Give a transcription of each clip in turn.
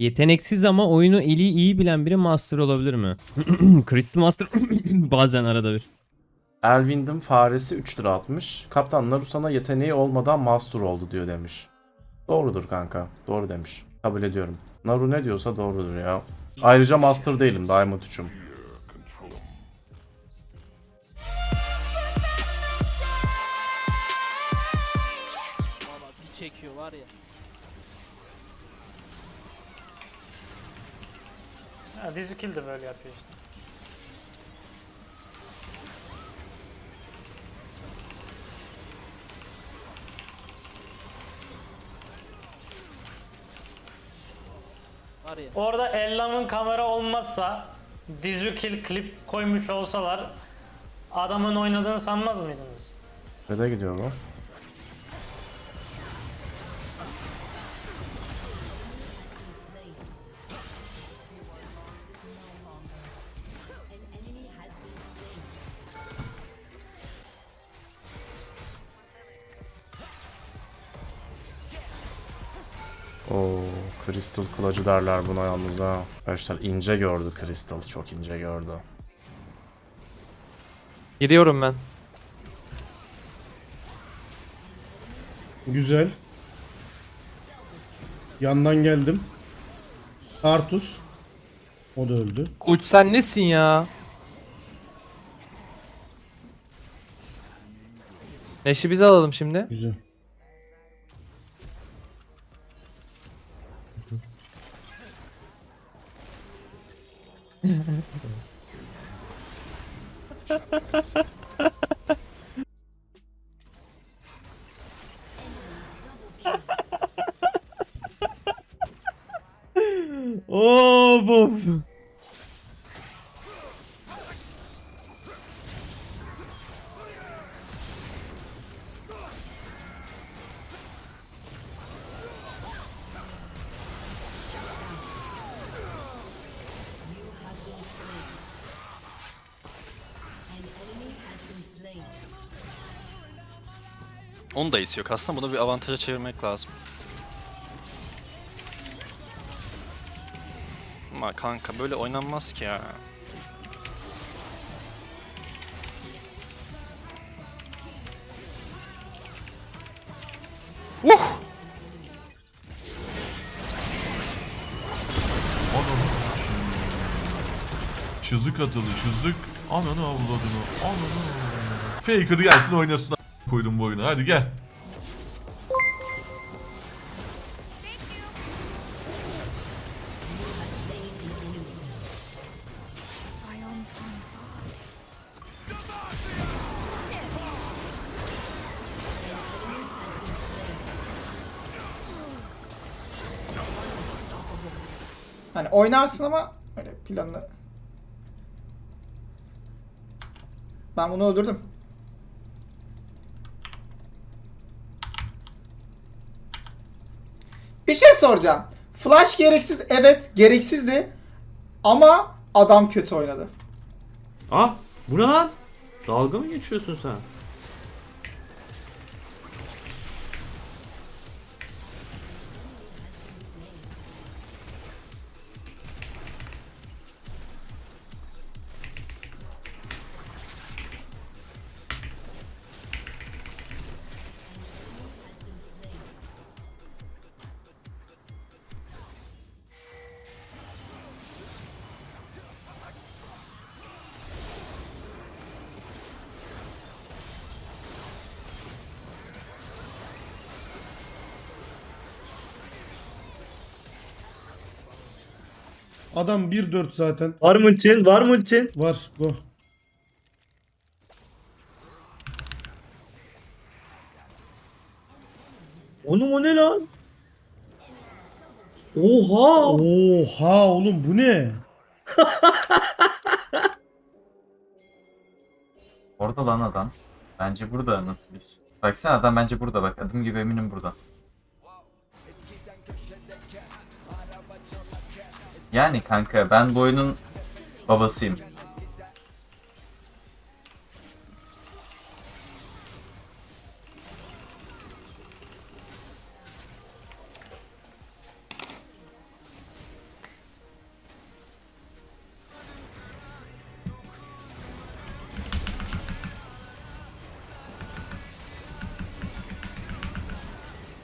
Yeteneksiz ama oyunu eli iyi bilen biri Master olabilir mi? Crystal Master bazen arada bir. Elvind'in faresi 3 lira atmış. Kaptan Narusana yeteneği olmadan master oldu diyor demiş. Doğrudur kanka. Doğru demiş. Kabul ediyorum. Naru ne diyorsa doğrudur ya. Ayrıca master değilim. Diamond 3'üm. Valla bir çekiyor var ya. Ha, Dizukil de böyle yapıyor işte. Var ya. Orada Ellam'ın kamera olmazsa Dizukil klip koymuş olsalar adamın oynadığını sanmaz mıydınız? Nereye gidiyor bu? Crystal kılıcı derler buna yalnız ha. Arkadaşlar ince gördü Crystal, çok ince gördü. Giriyorum ben. Güzel. Yandan geldim. Artus. O da öldü. Uç sen nesin ya? Eşi bize alalım şimdi. Güzel. ハハハハ Onun da iyisi yok. Aslında bunu bir avantaja çevirmek lazım. Ama kanka böyle oynanmaz ki ya. Uh! Çızık atılı çızık. Ananı avladın o. Ananı. Faker gelsin oynasın koydum bu oyunu. Hadi gel. Hani oynarsın ama öyle planlı. Ben bunu öldürdüm. Bir şey soracağım. Flash gereksiz. Evet gereksizdi. Ama adam kötü oynadı. Ah bu ne lan? Dalga mı geçiyorsun sen? Adam 1-4 zaten. Var mı için? Var mı için? Var. Go. Onun o ne lan? Oha! Oha oğlum bu ne? Orada lan adam. Bence burada. Baksana adam bence burada bak. Adım gibi eminim burada. Yani kanka ben bu oyunun babasıyım.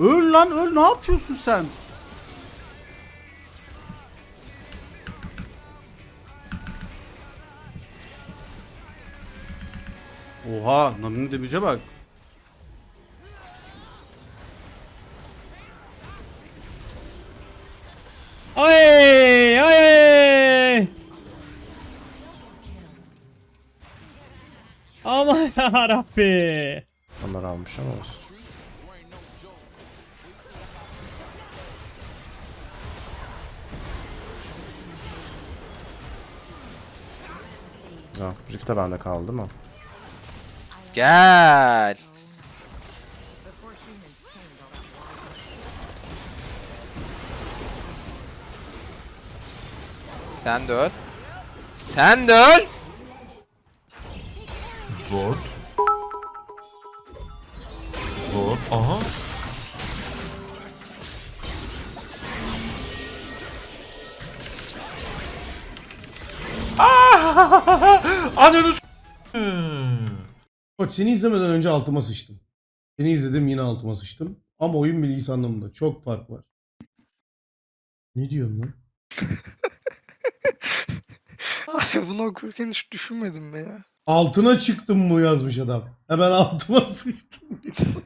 Öl lan öl ne yapıyorsun sen? Oha Nami'nin debüce bak. Ay ay. Aman yarabbi. Onlar almış ama olsun. Güzel. Rift de bende kaldı mı? Gel. Sen de öl. Sen de öl. Zor. Zor. Aha. Ananı s- Koç seni izlemeden önce altıma sıçtım. Seni izledim yine altıma sıçtım. Ama oyun bilgisi anlamında çok fark var. Ne diyorsun lan? Abi bunu okurken hiç düşünmedim be ya. Altına çıktım mı yazmış adam. Hemen altıma sıçtım.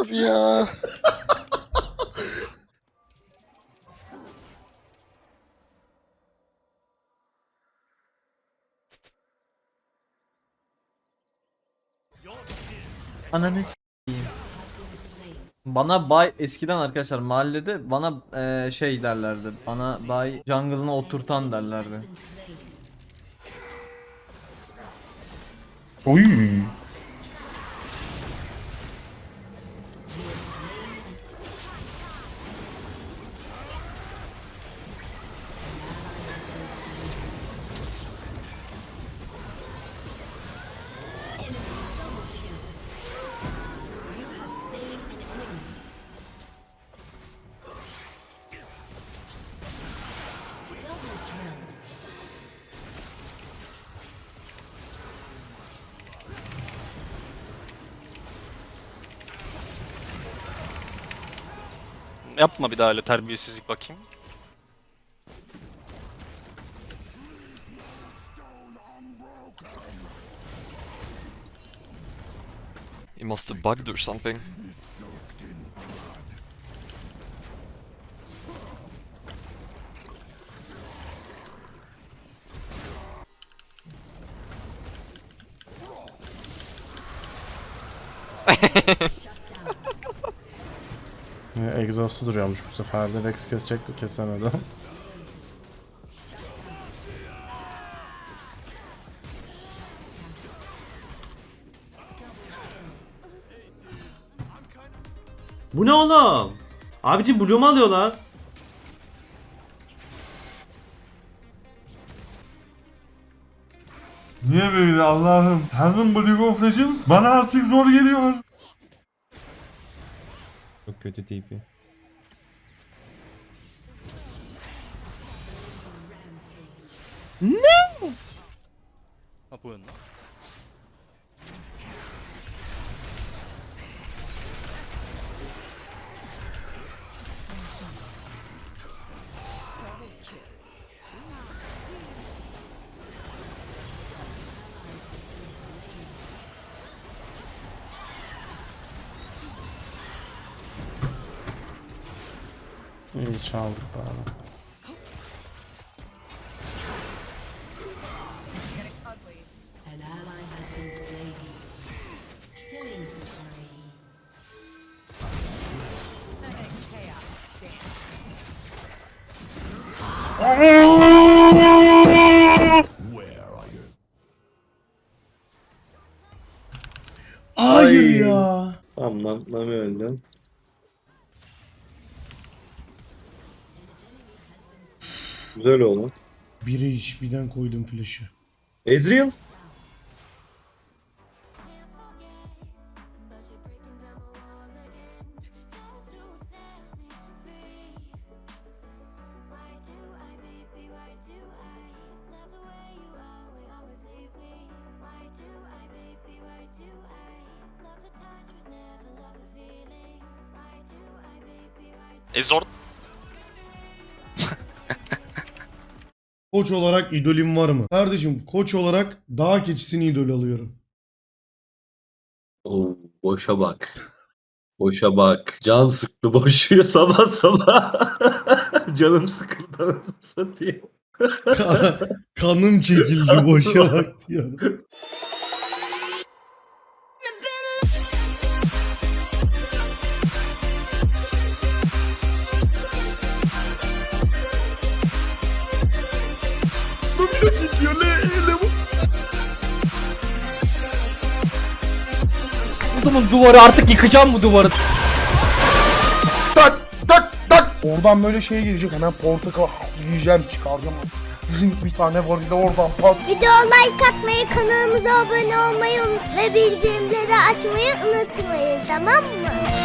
Abi ya. Ananı s**eyim. Bana bay eskiden arkadaşlar mahallede bana eee, şey derlerdi. Bana bay jungle'ına oturtan derlerdi. Oy. Yapma bir daha öyle terbiyesizlik bakayım. He must have bugged or something. Ee, Exhaust'u duruyormuş bu sefer de. Rex kesecekti kesemedi. Bu ne oğlum? Abicim Bloom'u alıyorlar. Niye böyle Allah'ım? Tanrım bu League of Legends bana artık zor geliyor. Çok kötü TP. İyi çaldık bari. Hayır ya. Tamam lan Nami öldü. Güzel oldu. Biri iç birden koydum flash'ı. Ezreal. Ezord Koç olarak idolüm var mı? Kardeşim koç olarak dağ keçisini idol alıyorum. Oo, boşa bak. Boşa bak. Can sıktı boşuyor sabah sabah. Canım sıkıldı anasını satayım. Ka- Kanım çekildi boşa bak diyor. Budumun duvarı artık yıkacağım bu duvarı. Oradan böyle şey gelecek hemen portakal yiyeceğim çıkaracağım. Zink bir tane var bir de oradan pat. Video like atmayı, kanalımıza abone olmayı ve bildirimleri açmayı unutmayın tamam mı?